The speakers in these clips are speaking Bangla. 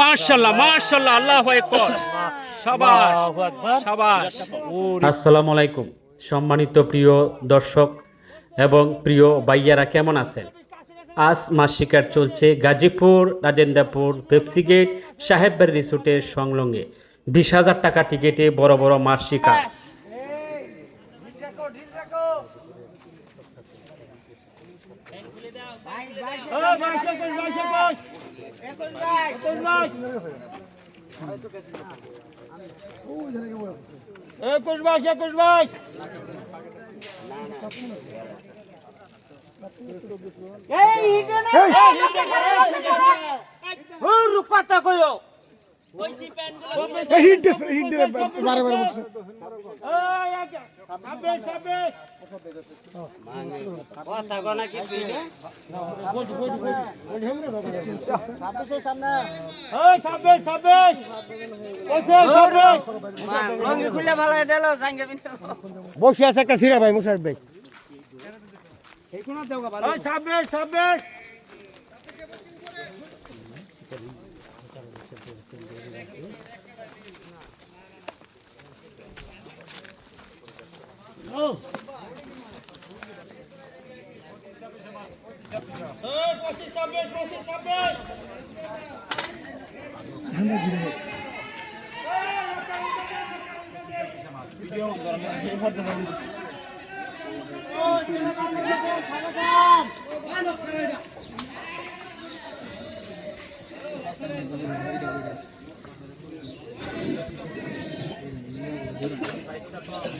মাশাল্লাহ মাশাল্লাহ আল্লাহ একবার সাবাস সাবাস আসসালামু আলাইকুম সম্মানিত প্রিয় দর্শক এবং প্রিয় বাইয়ারা কেমন আছেন আজ মাস শিকার চলছে গাজীপুর রাজেন্দ্রপুর পেপসিগেট সাহেববাড়ি রিসোর্টের সংলগ্নে বিশ হাজার টাকা টিকিটে বড় বড় মাছ শিকার একুশ বাইশ একুশ বাইশ। কথা কইও কথা গনা কি খুলে ভালো দিল বসে আছে একটা সিরা ভাই মুসার ভাই। ছাব্বিশ ছাব্বিশ পঁচিশ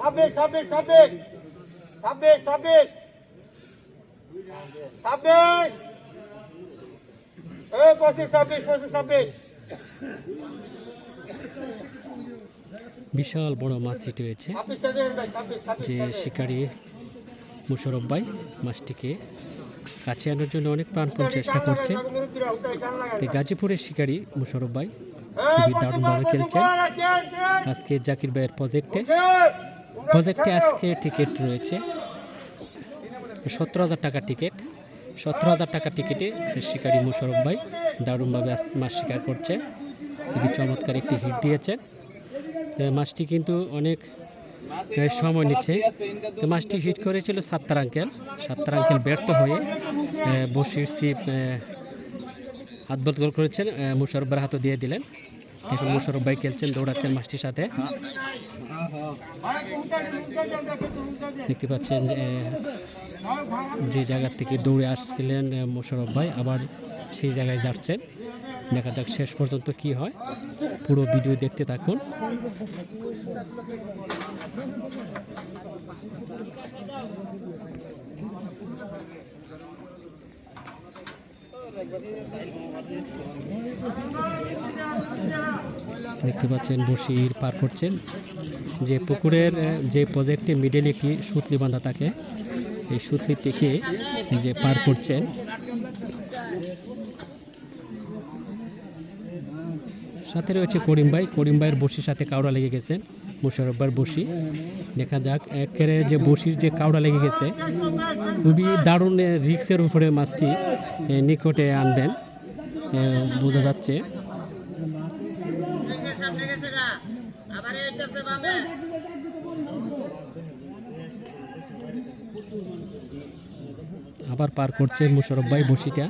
ছাব্বিশ ছাব্বিশ ছাব্বিশ ছাব্বিশ ছাব্বিশ ছাব্বিশ এই পঁচিশ ছাব্বিশ পঁচিশ ছাব্বিশ বিশাল বড় মাছ সিটি হয়েছে যে শিকারী মুশরফ ভাই মাছটিকে কাছে আনার জন্য অনেক প্রাণপণ চেষ্টা করছে। গাজীপুরের শিকারী মুশরফ ভাই খুবই দারুণভাবে খেলছেন। আজকে জাকির ভাইয়ের প্রজেক্টে প্রজেক্টে আজকে টিকিট রয়েছে। সতেরো হাজার টাকা টিকিট সতেরো হাজার টাকা টিকিটে শিকারী মুশরফ ভাই দারুণভাবে মাছ শিকার করছে। খুবই চমৎকার একটি হিট দিয়েছেন তো মাছটি কিন্তু অনেক সময় নিচ্ছে। তো মাছটি হিট করেছিল সাত্তার আঙ্কেল সাত্তার আঙ্কেল ব্যর্থ হয়ে বসির সিপ হাত বদল করেছেন। এ, মুশারফের হাতও দিয়ে দিলেন। এখন মুশারফ ভাই খেলছেন দৌড়াচ্ছেন মাছটির সাথে। দেখতে পাচ্ছেন যে জায়গা থেকে দৌড়ে আসছিলেন মোশারফ ভাই, আবার সেই জায়গায় যাচ্ছেন। দেখা যাক শেষ পর্যন্ত কি হয়। পুরো ভিডিও দেখতে থাকুন। দেখতে পাচ্ছেন বসির পার করছেন। যে পুকুরের যে প্রজেক্টে মিডেল একটি সুতলি বাঁধা থাকে, এই সুতলি থেকে যে পার করছেন, সাথে রয়েছে করিম ভাই। করিম ভাইয়ের বসির সাথে কাউড়া লেগে গেছে মুশারফবার বসি দেখা যাক, একেবারে যে বসির যে কাউড়া লেগে গেছে, খুবই দারুণ রিক্সের উপরে মাছটি নিকটে আনবেন বোঝা যাচ্ছে। আবার পার করছে মুশারফ ভাই বসিটা।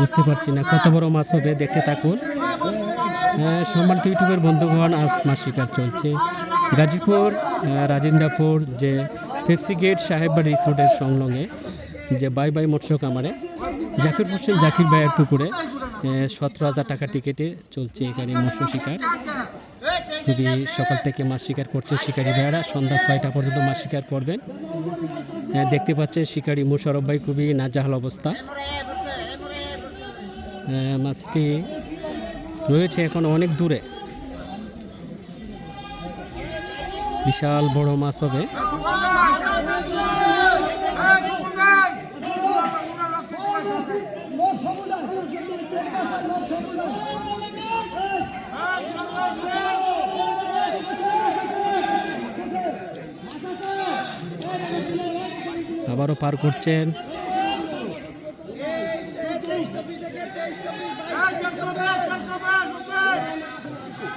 বুঝতে পারছি না, কত বড় মাছ হবে দেখতে থাকুন। সম্মানিত ইউটিউবের বন্ধুগণ, আজ মাছ শিকার চলছে। গাজীপুর রাজিন্দাপুর যে পেপসি গেট সাহেববাড়ি রিসোর্টের সংলগ্নে, যে বাই বাই মৎস্য কামারে জাকির হোসেন, জাকির ভাইয়ের পুকুরে সতেরো হাজার টাকা টিকিটে চলছে এখানে মৎস্য শিকার। খুবই সকাল থেকে মাছ শিকার করছে শিকারী ভাইয়েরা, সন্ধ্যা ছয়টা পর্যন্ত মাছ শিকার করবেন। দেখতে পাচ্ছেন শিকারী মুশারফ ভাই খুবই নাজাহাল অবস্থা। আহ, মাছটি রয়েছে এখন অনেক দূরে। বিশাল বড় মাছ হবে। আবারও পার করছেন।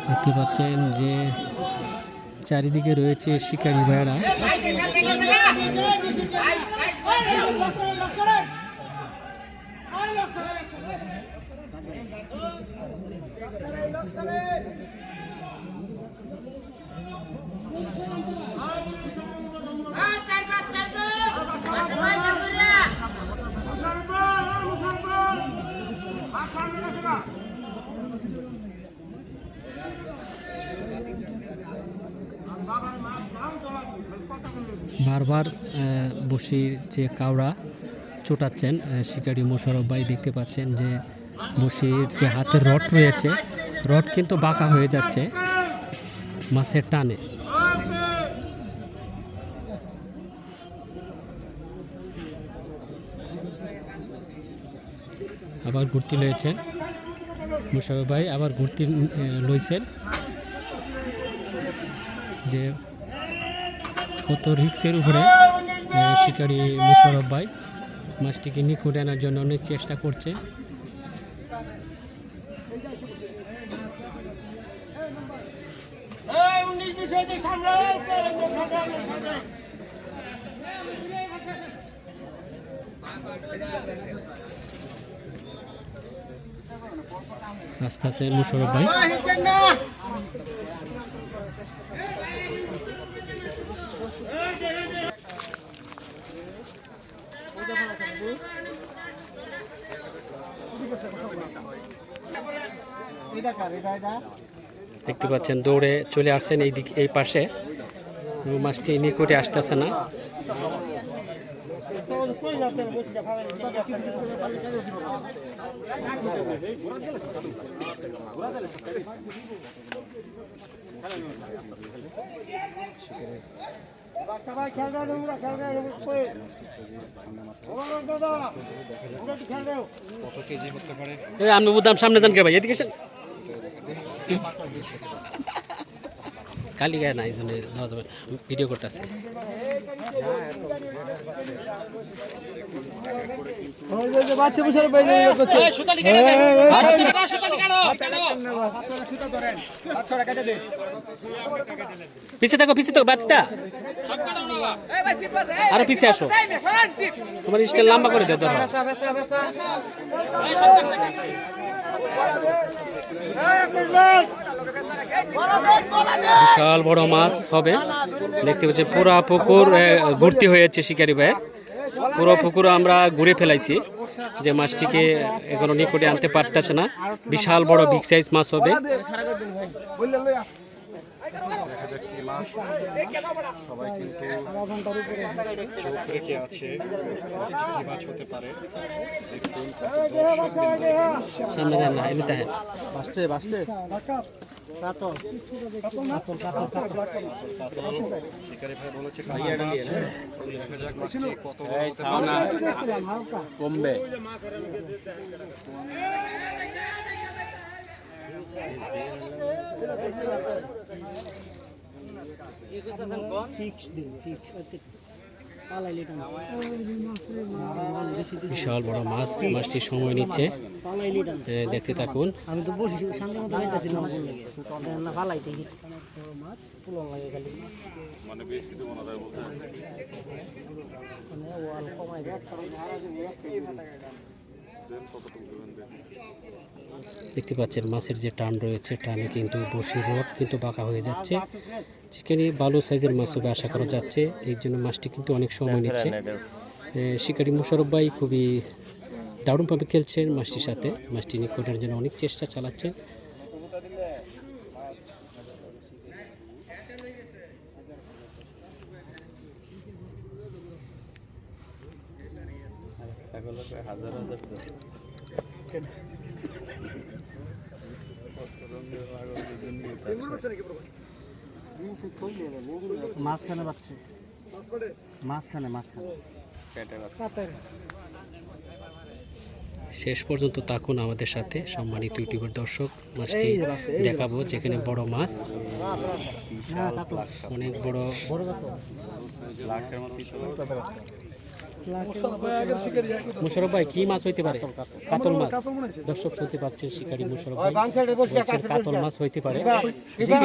দেখতে পাচ্ছেন যে চারিদিকে রয়েছে শিকারী ভাইয়েরা বারবার বসির যে কাওড়া চোটাচ্ছেন শিকারী মোশারফ ভাই দেখতে পাচ্ছেন যে বসির যে হাতের রড রয়েছে, রড কিন্তু বাঁকা হয়ে যাচ্ছে মাছের টানে। আবার ঘুরতি লয়েছেন মুশারফ ভাই, আবার ঘুরতি লইছেন যে কত রিক্সের উপরে শিকারী মুশারফ ভাই, মাছটিকে নিখুঁত আনার জন্য অনেক চেষ্টা করছে। আস্তে আস্তে মুশারফ ভাই। দেখতে পাচ্ছেন দৌড়ে চলে আসছেন এই দিক এই পাশে। মাছটি নিকটে আসতেছে না। এই আমি বুঝলাম সামনে যান কে ভাই? এদিকে। কালি গায়ে নাই। ভিডিও করতেছে বাচ্চা বুঝার বাইরে করছে পিছে থাকো পিছে থাকো বাচ্চা আরও পিছে আসো। তোমার স্টাইল লম্বা করে দে ধরো। বিশাল বড় মাছ হবে। দেখতে পাচ্ছি পুরা পুকুর ভর্তি হয়েছে শিকারি ভাই। পুরো পুকুর আমরা ঘুরে ফেলাইছি যে মাছটিকে এখনও নিকটে আনতে পারতেছে না। বিশাল বড় বিগ সাইজ মাছ হবে। সবাই কিন্তু চোখ রেখে আছে। কি মাছ হতে পারে। দেখুন বাসছে বাসছে। কাতল বিশাল বড় মাছ মাছটি সময় নিচ্ছে। দেখতে থাকুন। আমি তো বসে শান্তি মতো মাছ পুলন লাগে। খালি মানে বেশ কিছু মনে হয় বলতে। মানে ওয়াল কমাই দেয়। দেখতে পাচ্ছেন মাছের যে টান রয়েছে টানে কিন্তু বসি রড কিন্তু বাঁকা হয়ে যাচ্ছে। চিকেনে ভালো সাইজের মাছ হবে আশা করা যাচ্ছে এই জন্য মাছটি কিন্তু অনেক সময় নিচ্ছে। এ, মুশারফ ভাই খুবই দারুণভাবে খেলছেন মাছটির সাথে। মাছটি নিকটের জন্য অনেক চেষ্টা চালাচ্ছেন। মাঝখানে বাচ্চা মাঝখানে মাঝখানে। শেষ পর্যন্ত থাকুন আমাদের সাথে সম্মানিত ইউটিউবের দর্শক। মাছটি দেখাবো যেখানে বড় মাছ। অনেক বড়। মুশরফ ভাই কি মাছ হইতে পারে? কাতল মাছ। দর্শক শুনতে পাচ্ছেন শিকারী মুশরফ ভাই। কাতল মাছ হইতে পারে। বিশাল।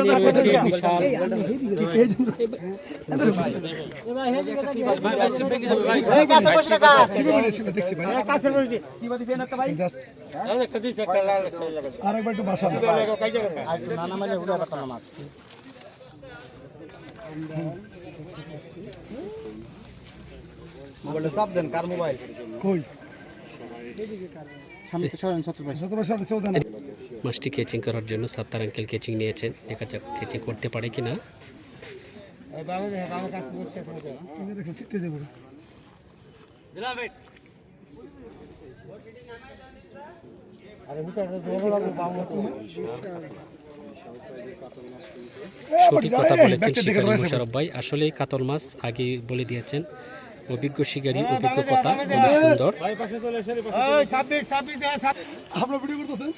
আরেকবার একটু বাসা নানা উঠে মাছ। মোবাইলটা চাপ দেন কার মোবাইল? কই? মাছটি কেচিং করার জন্য সাত্তার আঙ্কেল কেচিং নিয়েছেন। দেখা যাক কেচিং করতে পারে লাগবে বাম সঠিক কথা বলেছেন শিকারী মুশারফ ভাই। আসলেই কাতল মাছ আগে বলে দিয়েছেন। অভিজ্ঞ শিকারী অভিজ্ঞ কথা খুবই সুন্দর। ওই 26 26 দেয়া আপনার ভিডিও করতেছেন?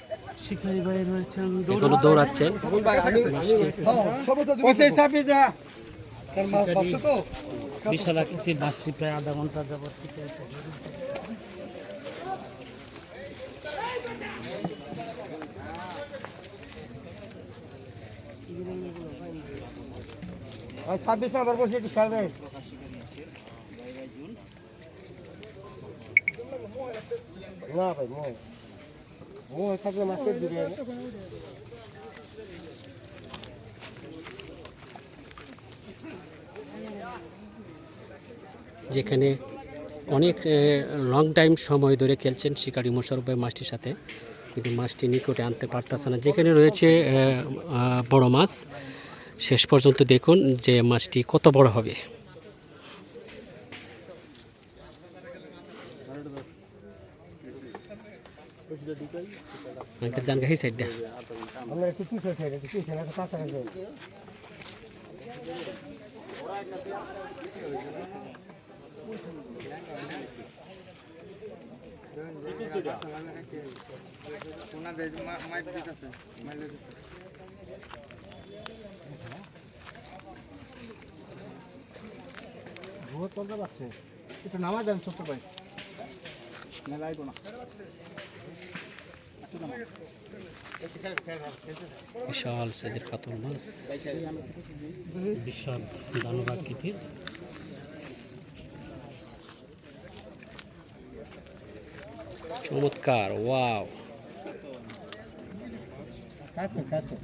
শিকারি ভাই রয়েছেন এখনও দৌড়াচ্ছেন ওই 26 দেয়া। কার মাছ বাঁচছে তো? বিশাল আকৃতির মাছটি প্রায় আধা ঘণ্টা যাবত 26 নম্বর বসে একটু খেলবে। না ভাই থাকলে মাছের দিবে যেখানে অনেক লং টাইম সময় ধরে খেলছেন শিকারী মোশারফ ভাই মাছটির সাথে। কিন্তু মাছটি নিকটে আনতে পারতেছে না। যেখানে রয়েছে বড় মাছ। শেষ পর্যন্ত দেখুন যে মাছটি কত বড় হবে। আঙ্কেল জান গাহি সাইড দেয়া আমরা একটু পিছিয়ে খেয়ে একটু চলতে পারছে নামাই দেন ছোট্ট ভাই মেলা আইবো না বিশাল সাইজের কাতল মাছ। বিশাল দানব আকৃতির। চমৎকার ওয়াও। কাছে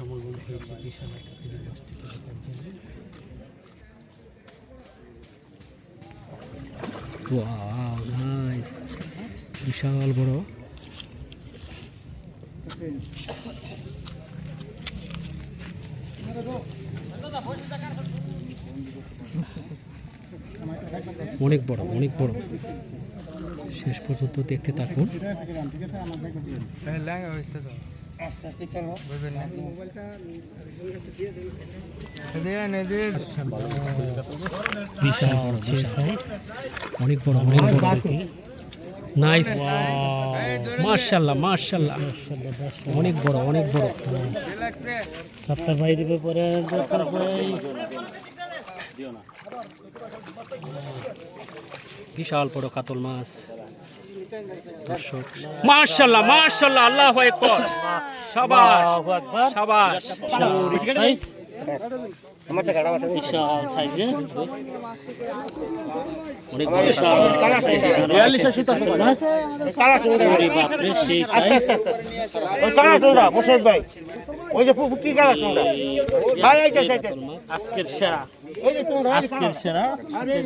আমি বলি বিশাল ওয়াও নাইস বিশাল বড়। অনেক বড় অনেক বড়। শেষ পর্যন্ত দেখতে থাকুন। আস্তে আস্তে খেলব। বিশাল বড় অনেক বড় অনেক বড় নাইস মার্শাল্লাহ মার্শাল্লাহ। অনেক বড় অনেক বড়। সপ্তাহ ভাই দিবে পরে বিশাল বড় কাতল মাছ। দর্শক মার্শাল্লাহ মার্শাল্লাহ আল্লাহ একবার সাবাস সাবাস। আজকের সেরা।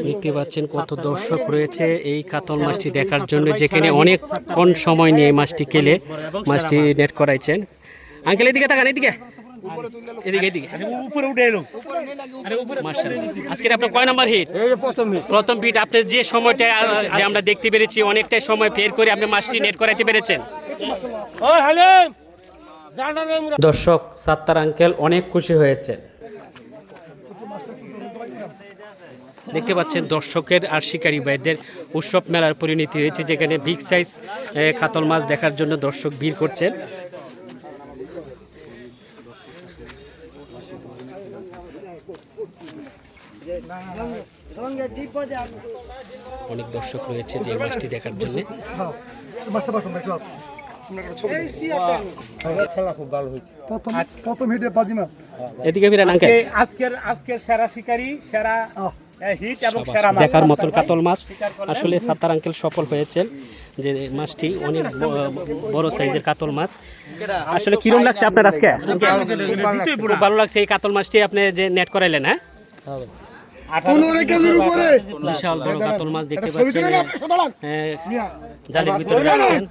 দেখতে পাচ্ছেন কত দর্শক রয়েছে এই কাতল মাছটি দেখার জন্য যেখানে অনেকক্ষণ সময় নিয়ে মাছটি কেলে মাছটি নেট করাইছেন। আঙ্কেল এদিকে তাকান এদিকে। এদিকে এদিকে। উপরে উঠে এলো। মার্শাল্লাহ আজকের আপনার কয় নাম্বার হিট? প্রথম hit। প্রথম হিট আপনি যে সময়টা আমরা দেখতে পেরেছি অনেকটাই সময় বের করে আপনি মাছটি নেট করাইতে পেরেছেন। দর্শক সাত্তার আঙ্কেল অনেক খুশি হয়েছে দেখতে পাচ্ছেন দর্শকের আর শিকারী ভাইদের উৎসব মেলার পরিণতি হয়েছে যেখানে বিগ সাইজ কাতল মাছ দেখার জন্য দর্শক ভিড় করছেন। অনেক দর্শক রয়েছে যে মাছটি দেখার জন্য। এদিকে আজকের আজকের সেরা শিকারী সেরা দেখার মতন কাতল মাছ। আসলে সাত্তার আঙ্কেল সফল হয়েছেন যে মাছটি অনেক বড় সাইজের কাতল মাছ। আসলে কিরম লাগছে আপনার আজকে? ভালো লাগছে এই কাতল মাছটি আপনি যে নেট করাইলেন হ্যাঁ? পনেরো কেজির উপরে। বিশাল বড় কাতল মাছ দেখতে পাচ্ছেন। হ্যাঁ, জালের ভিতরে রাখছেন।